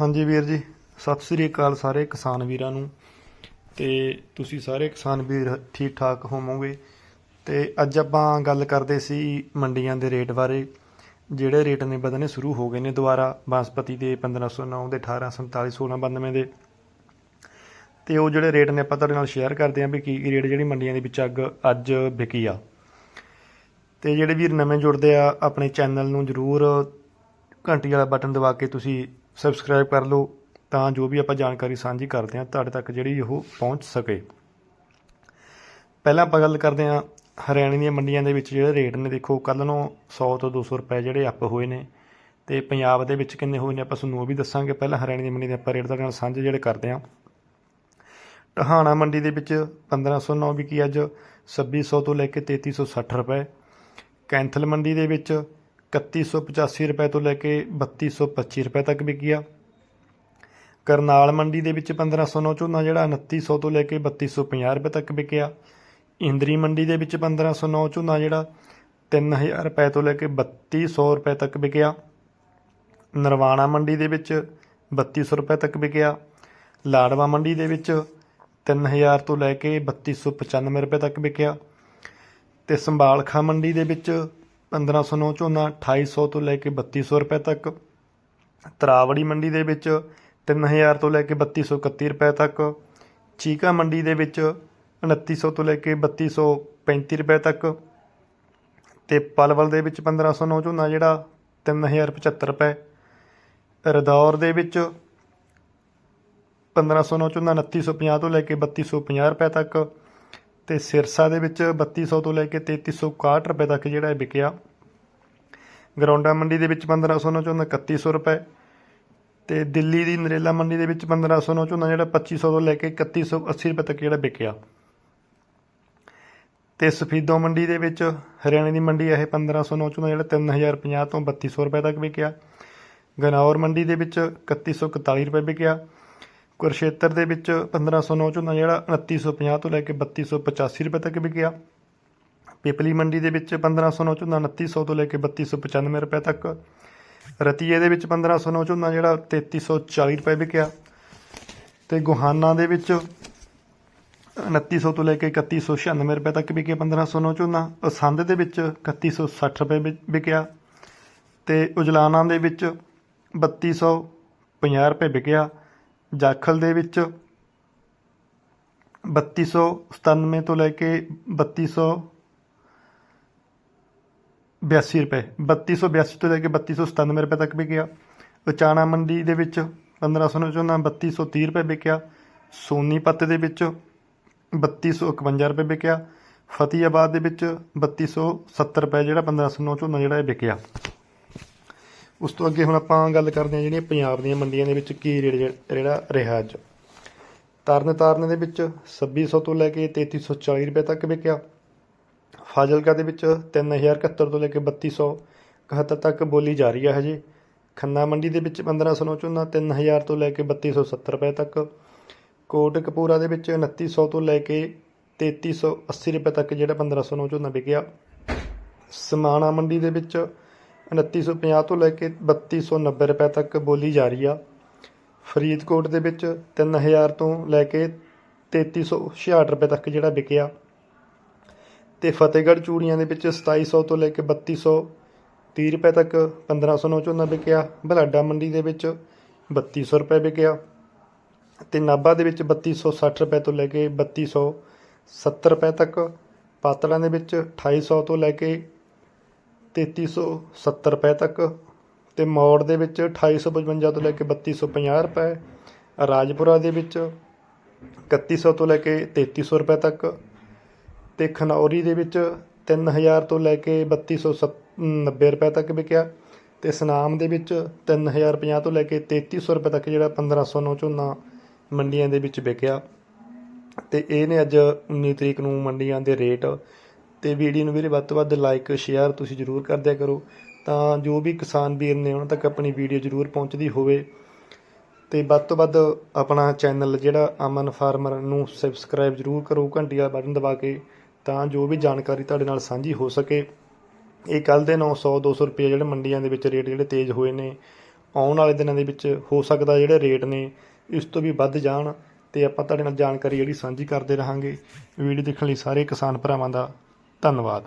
ਹਾਂਜੀ ਵੀਰ ਜੀ, ਸਤਿ ਸ੍ਰੀ ਅਕਾਲ ਸਾਰੇ ਕਿਸਾਨ ਵੀਰਾਂ ਨੂੰ। ਤੇ ਤੁਸੀਂ ਸਾਰੇ ਕਿਸਾਨ ਵੀਰ ਠੀਕ ਠਾਕ ਹੋਵੋਗੇ। ਤੇ ਅੱਜ ਆਪਾਂ ਗੱਲ ਕਰਦੇ ਸੀ ਮੰਡੀਆਂ ਦੇ ਰੇਟ ਬਾਰੇ। ਜਿਹੜੇ ਰੇਟ ਨੇ ਵਧਣੇ ਸ਼ੁਰੂ ਹੋ ਗਏ ਨੇ ਦੁਬਾਰਾ, ਬਾਸਪਤੀ ਦੇ 1509 ਦੇ 1847 1692 ਦੇ। ਤੇ ਉਹ ਜਿਹੜੇ ਰੇਟ ਨੇ ਆਪਾਂ ਤੁਹਾਡੇ ਨਾਲ ਸ਼ੇਅਰ ਕਰਦੇ ਆਂ ਵੀ ਕੀ ਕੀ ਰੇਟ ਜਿਹੜੀ ਮੰਡੀਆਂ ਦੇ ਵਿੱਚ ਅੱਗ ਅੱਜ ਵਿਕੀ ਆ। ਤੇ ਜਿਹੜੇ ਵੀਰ ਨਵੇਂ ਜੁੜਦੇ ਆ, ਆਪਣੇ ਚੈਨਲ ਨੂੰ ਜਰੂਰ ਘੰਟੀ ਵਾਲਾ ਬਟਨ ਦਬਾ ਕੇ ਤੁਸੀਂ ਸਬਸਕ੍ਰਾਈਬ ਕਰ ਲਓ ਤਾਂ ਜੋ ਵੀ ਆਪਾਂ ਜਾਣਕਾਰੀ ਸਾਂਝੀ ਕਰਦੇ ਹਾਂ, ਤੁਹਾਡੇ ਤੱਕ ਜਿਹੜੀ ਉਹ ਪਹੁੰਚ ਸਕੇ। ਪਹਿਲਾਂ ਆਪਾਂ ਗੱਲ ਕਰਦੇ ਹਾਂ ਹਰਿਆਣੇ ਦੀਆਂ ਮੰਡੀਆਂ ਦੇ ਵਿੱਚ ਜਿਹੜੇ ਰੇਟ ਨੇ, ਦੇਖੋ ਕੱਲ ਨੂੰ 100 ਤੋਂ 200 ਰੁਪਏ ਜਿਹੜੇ ਅੱਪ ਹੋਏ ਨੇ ਤੇ ਪੰਜਾਬ ਦੇ ਵਿੱਚ ਕਿੰਨੇ ਹੋਏ ਨੇ ਆਪਾਂ ਤੁਹਾਨੂੰ ਉਹ ਵੀ ਦੱਸਾਂਗੇ। ਪਹਿਲਾਂ ਹਰਿਆਣੇ ਦੀ ਮੰਡੀ ਦੇ ਆਪਾਂ ਰੇਟ ਤੁਹਾਡੇ ਨਾਲ ਸਾਂਝੇ ਜਿਹੜੇ ਕਰਦੇ ਹਾਂ। ਟਹਾਣਾ ਮੰਡੀ ਦੇ ਵਿੱਚ 1509 ਕੀ ਅੱਜ 2600 ਤੋਂ ਲੈ ਕੇ 3360 ਰੁਪਏ। ਕੈਂਥਲ ਮੰਡੀ ਦੇ ਵਿੱਚ 3185 ਰੁਪਏ ਤੋਂ ਲੈ ਕੇ 3225 ਰੁਪਏ ਤੱਕ ਵਿਕਿਆ ਕਰਨਾਲ ਮੰਡੀ ਦੇ ਵਿੱਚ 1509 ਝੋਨਾ ਜਿਹੜਾ 2900 ਤੋਂ ਲੈ ਕੇ 3250 ਰੁਪਏ ਤੱਕ ਵਿਕਿਆ। ਇੰਦਰੀ ਮੰਡੀ ਦੇ ਵਿੱਚ 1509 ਝੋਨਾ ਜਿਹੜਾ 3000 ਰੁਪਏ ਤੋਂ ਲੈ ਕੇ 3200 ਰੁਪਏ ਤੱਕ ਵਿਕਿਆ। ਨਰਵਾਣਾ ਮੰਡੀ ਦੇ ਵਿੱਚ 3200 ਰੁਪਏ ਤੱਕ ਵਿਕਿਆ। ਲਾੜਵਾ ਮੰਡੀ ਦੇ ਵਿੱਚ 3000 ਤੋਂ ਲੈ ਕੇ 3295 ਰੁਪਏ ਤੱਕ ਵਿਕਿਆ। ਤੇ ਸੰਭਾਲਖਾ ਮੰਡੀ ਦੇ ਵਿੱਚ 1509 ਝੋਨਾ 2800 ਤੋਂ ਲੈ ਕੇ 3200 ਰੁਪਏ ਤੱਕ। ਤਰਾਵੜੀ ਮੰਡੀ ਦੇ ਵਿੱਚ 3000 ਤੋਂ ਲੈ ਕੇ 3231 ਰੁਪਏ ਤੱਕ। ਚੀਕਾ ਮੰਡੀ ਦੇ ਵਿੱਚ 2900 ਤੋਂ ਲੈ ਕੇ 3235 ਰੁਪਏ ਤੱਕ। ਤੇ ਪਲਵਲ ਦੇ ਵਿੱਚ 1509 ਝੋਨਾ ਜਿਹੜਾ 3075 ਰੁਪਏ। ਰਦੌਰ ਦੇ ਵਿੱਚ 1509 ਝੋਨਾ 2950 ਤੋਂ ਲੈ ਕੇ 3250 ਰੁਪਏ ਤੱਕ। ਤੇ ਸਿਰਸਾ ਦੇ ਵਿੱਚ 3200 ਤੋਂ ਲੈ ਕੇ 3361 ਰੁਪਏ ਤੱਕ ਜਿਹੜਾ ਇਹ ਵਿਕਿਆ। ਗਰੌਂਡਾ ਮੰਡੀ ਦੇ ਵਿੱਚ 1500 ਝੋਨਾ 3100 ਰੁਪਏ ਤੇ ਦਿੱਲੀ ਦੀ ਨਰੇਲਾ ਮੰਡੀ ਦੇ ਵਿੱਚ 1500 ਝੋਨਾ ਜਿਹੜਾ 2500 ਤੋਂ ਲੈ ਕੇ 3180 ਰੁਪਏ ਤੱਕ ਜਿਹੜਾ ਵਿਕਿਆ। ਤੇ ਸਫੀਦੋ ਮੰਡੀ ਦੇ ਵਿੱਚ ਹਰਿਆਣੇ ਦੀ ਮੰਡੀ ਇਹ 1509 ਝੋਨਾ ਜਿਹੜਾ 3050 ਤੋਂ 3200 ਰੁਪਏ ਤੱਕ ਵਿਕਿਆ। ਗਨੌਰ ਮੰਡੀ ਦੇ ਵਿੱਚ 3141 ਰੁਪਏ ਵਿਕਿਆ। ਕੁਰਸ਼ੇਤਰ ਦੇ ਵਿੱਚ 1509 ਝੋਨਾ ਜਿਹੜਾ 2950 ਤੋਂ ਲੈ ਕੇ 3285 ਰੁਪਏ ਤੱਕ ਵਿਕਿਆ। ਪਿਪਲੀ ਮੰਡੀ ਦੇ ਵਿੱਚ 1509 ਝੋਨਾ 2900 ਤੋਂ ਲੈ ਕੇ 3295 ਰੁਪਏ ਤੱਕ। ਰਤੀਏ ਦੇ ਵਿੱਚ 1509 ਝੋਨਾ ਜਿਹੜਾ 3340 ਰੁਪਏ ਵਿਕਿਆ। ਤੇ ਗੁਹਾਨਾ ਦੇ ਵਿੱਚ 2900 ਤੋਂ ਲੈ ਕੇ 3196 ਰੁਪਏ ਤੱਕ ਵਿਕਿਆ 1509 ਝੋਨਾ ਅਸੰਧ ਦੇ ਵਿੱਚ 3160 ਰੁਪਏ ਵਿ- ਵਿਕਿਆ। ਤੇ ਉਜਲਾਨਾ ਦੇ ਵਿੱਚ 3250 ਰੁਪਏ ਵਿਕਿਆ। ਜਾਖਲ ਦੇ ਵਿੱਚ 3297 ਤੋਂ ਲੈ ਕੇ 3200 82 ਰੁਪਏ 3282 ਤੋਂ ਲੈ ਕੇ 3297 ਰੁਪਏ ਤੱਕ ਵਿਕਿਆ। ਉਚਾਣਾ ਮੰਡੀ ਦੇ ਵਿੱਚ 1500 ਝੋਨਾ 3230 ਰੁਪਏ ਵਿਕਿਆ। ਸੋਨੀਪਤ ਦੇ ਵਿੱਚ 3251 ਰੁਪਏ ਵਿਕਿਆ। ਫਤਿਆਬਾਦ ਦੇ ਵਿੱਚ 3270 ਰੁਪਏ ਜਿਹੜਾ 1509 ਝੋਨਾ ਜਿਹੜਾ ਇਹ ਵਿਕਿਆ। ਉਸ ਤੋਂ ਅੱਗੇ ਹੁਣ ਆਪਾਂ ਗੱਲ ਕਰਦੇ ਹਾਂ ਜਿਹੜੀਆਂ ਪੰਜਾਬ ਦੀਆਂ ਮੰਡੀਆਂ ਦੇ ਵਿੱਚ ਕੀ ਰੇਟ ਜਿਹੜਾ ਰਿਹਾ ਅੱਜ। ਤਰਨ ਤਾਰਨ ਦੇ ਵਿੱਚ 2600 ਤੋਂ ਲੈ ਕੇ 3340 ਰੁਪਏ ਤੱਕ ਵਿਕਿਆ। ਫਾਜ਼ਿਲਕਾ ਦੇ ਵਿੱਚ 3071 ਤੋਂ ਲੈ ਕੇ 3271 ਤੱਕ ਬੋਲੀ ਜਾ ਰਹੀ ਹੈ ਹਜੇ। ਖੰਨਾ ਮੰਡੀ ਦੇ ਵਿੱਚ 1500 ਝੋਨਾ 3000 ਤੋਂ ਲੈ ਕੇ 3270 ਰੁਪਏ ਤੱਕ। ਕੋਟ ਕਪੂਰਾ ਦੇ ਵਿੱਚ 2900 ਤੋਂ ਲੈ ਕੇ 3380 ਰੁਪਏ ਤੱਕ ਜਿਹੜਾ 1509 ਝੋਨਾ ਵਿਕਿਆ। ਸਮਾਣਾ ਮੰਡੀ ਦੇ ਵਿੱਚ 2950 ਤੋਂ ਲੈ ਕੇ 3290 ਰੁਪਏ ਤੱਕ ਬੋਲੀ ਜਾ ਰਹੀ ਆ। ਫਰੀਦਕੋਟ ਦੇ ਵਿੱਚ 3000 ਤੋਂ ਲੈ ਕੇ 3366 ਰੁਪਏ ਤੱਕ ਜਿਹੜਾ ਵਿਕਿਆ। ਤੇ ਫਤਿਹਗੜ੍ਹ ਚੂੜੀਆਂ ਦੇ ਵਿੱਚ 2700 ਤੋਂ ਲੈ ਕੇ 3230 ਰੁਪਏ ਤੱਕ 1509 ਝੋਨਾ ਵਿਕਿਆ। ਬਲਾਡਾ ਮੰਡੀ ਦੇ ਵਿੱਚ 3200 ਰੁਪਏ ਵਿਕਿਆ। ਤੇ ਨਾਭਾ ਦੇ ਵਿੱਚ 3260 ਰੁਪਏ ਤੋਂ ਲੈ ਕੇ 3270 ਰੁਪਏ ਤੱਕ। ਪਾਤੜਾਂ ਦੇ ਵਿੱਚ 2800 ਤੋਂ ਲੈ ਕੇ 3370 ਰੁਪਏ ਤੱਕ ਤੇ ਮੌੜ ਦੇ ਵਿੱਚ 2855 ਤੋਂ ਲੈ ਕੇ 3250 ਰੁਪਏ, ਰਾਜਪੁਰਾ ਦੇ ਵਿੱਚ 3100 ਤੋਂ ਲੈ ਕੇ 3300 ਰੁਪਏ ਤੱਕ ਤੇ ਖਨੌਰੀ ਦੇ ਵਿੱਚ 3000 ਤੋਂ ਲੈ ਕੇ 3290 ਰੁਪਏ ਤੱਕ ਵਿਕਿਆ ਤੇ ਸਨਾਮ ਦੇ ਵਿੱਚ 3050 ਤੋਂ ਲੈ ਕੇ 3300 ਰੁਪਏ ਤੱਕ ਜਿਹੜਾ 1509 ਝੋਨਾ ਮੰਡੀਆਂ ਦੇ ਵਿੱਚ ਵਿਕਿਆ। ਤੇ ਇਹ ਨੇ ਅੱਜ 19 ਤਰੀਕ ਨੂੰ ਮੰਡੀਆਂ ਦੇ ਰੇਟ ਅਤੇ ਵੀਡੀਓ ਨੂੰ ਵੀਰੇ ਵੱਧ ਤੋਂ ਵੱਧ ਲਾਈਕ ਸ਼ੇਅਰ ਤੁਸੀਂ ਜਰੂਰ ਕਰ ਦਿਆ ਕਰੋ। ਤਾਂ ਜੋ ਵੀ ਕਿਸਾਨ ਵੀਰ ਨੇ ਉਹਨਾਂ ਤੱਕ ਆਪਣੀ ਵੀਡੀਓ ਜਰੂਰ ਪਹੁੰਚਦੀ ਹੋਵੇ। ਤੇ ਵੱਧ ਤੋਂ ਵੱਧ ਆਪਣਾ ਚੈਨਲ ਜਿਹੜਾ ਅਮਨ ਫਾਰਮਰ ਨੂੰ ਸਬਸਕ੍ਰਾਈਬ ਜਰੂਰ ਕਰੋ ਘੰਟੀ ਵਾਲਾ ਬਟਨ ਦਬਾ ਕੇ, ਤਾਂ ਜੋ ਵੀ ਜਾਣਕਾਰੀ ਤੁਹਾਡੇ ਨਾਲ ਸਾਂਝੀ ਹੋ ਸਕੇ। ਇਹ ਕੱਲ ਦੇ 900 200 ਰੁਪਏ ਜਿਹੜੇ ਮੰਡੀਆਂ ਦੇ ਵਿੱਚ ਰੇਟ ਜਿਹੜੇ ਤੇਜ਼ ਹੋਏ ਨੇ, ਆਉਣ ਵਾਲੇ ਦਿਨਾਂ ਦੇ ਵਿੱਚ ਹੋ ਸਕਦਾ ਜਿਹੜੇ ਰੇਟ ਨੇ, ਇਸ ਤੋਂ ਵੀ ਵੱਧ ਜਾਣ, ਤੇ ਆਪਾਂ ਤੁਹਾਡੇ ਨਾਲ ਜਾਣਕਾਰੀ ਜਿਹੜੀ ਸਾਂਝੀ ਕਰਦੇ ਰਹਾਂਗੇ। ਵੀਡੀਓ ਦੇਖਣ ਲਈ ਸਾਰੇ ਕਿਸਾਨ ਭਰਾਵਾਂ ਦਾ ਧੰਨਵਾਦ।